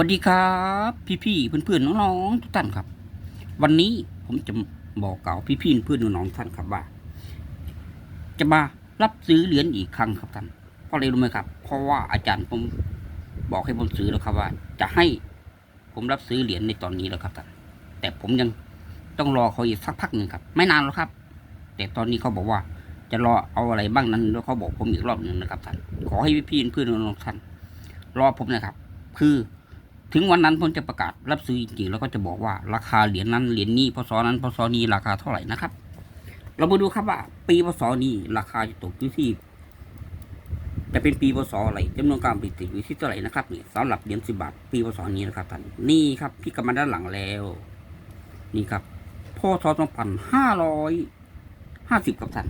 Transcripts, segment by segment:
วัสดีครับ พี่ๆเพื่อนๆน้องๆทุกท่านครับ วันนี้ผมจะบอกเก่าวพี่ๆเพื่อนน้องๆท่านครับว่า จะมารับซื้อเหรียญอีกครั้งครับท่านเพราะอะไรรู้ไหมครับ เพราะว่าอาจารย์ผมบอกให้ผมซื้อแล้วครับว่า จะให้ผมรับซื้อเหรียญในตอนนี้แล้วครับท่านแต่ผมยังต้องรอเขาอีกสักพักหนึ่งครับ ไม่นานแล้วครับ แต่ตอนนี้เขาบอกว่า จะรอเอาอะไรบ้างนั้นแล้วเขาบอกผมอีกรอบหนึ่งนะครับท่านขอให้พี่ๆเพื่อนน้องๆท่านรอผมนะครับ คือ ถึงวันนั้นผมจะประกาศรับซื้อจริงๆแล้วก็จะบอกว่าราคาเหรียญนั้นเหรียญนี้พศนั้นพศนี้ราคาเท่าไหร่นะครับ เรามาดูครับว่า ปีพศนี้ราคาจะตกอยู่ที่จะเป็นปีพศอะไรจำนวนการผลิตอยู่ที่เท่าไหร่นะครับนี่สำหรับเหรียญสิบบาทปีพศนี้นะครับท่านนี่ครับพี่กำมาด้านหลังแล้ว นี่ครับพศสองพันห้าร้อยห้าสิบครับท่าน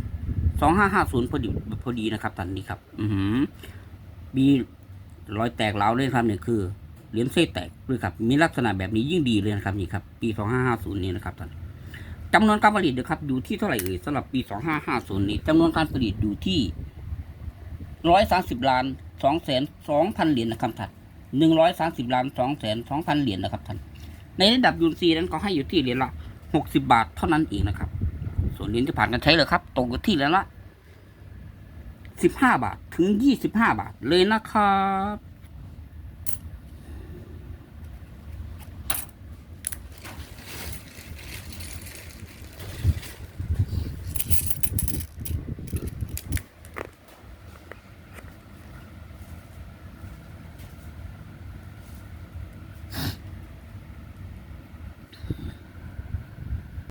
สองห้าห้าศูนย์พอดีพอดีนะครับท่านนี่ครับ อือหือมีรอยแตกเล้าเลยครับเนี่ยคือ เหรียญเส้แตกด้วยครับ มีลักษณะแบบนี้ยิ่งดีเลยนะครับนี่ครับ ปี2550นี้นะครับท่านจำนวนการผลิตนะครับอยู่ที่เท่าไหร่เอ่ยสำหรับปี2550นี้จำนวนการผลิตอยู่ที่130ล้าน2แสน2,000เหรียญนะครับท่าน130ล้าน2แสน2,000เหรียญนะครับท่านในระดับยูนซีนั้นก็ให้อยู่ที่เหรียญละ60บาทเท่านั้นเองนะครับ ส่วนเหรียญที่ผ่านการใช้เลยครับตกอยู่ที่เหรียญละ15บาทถึง25บาทเลยนะครับ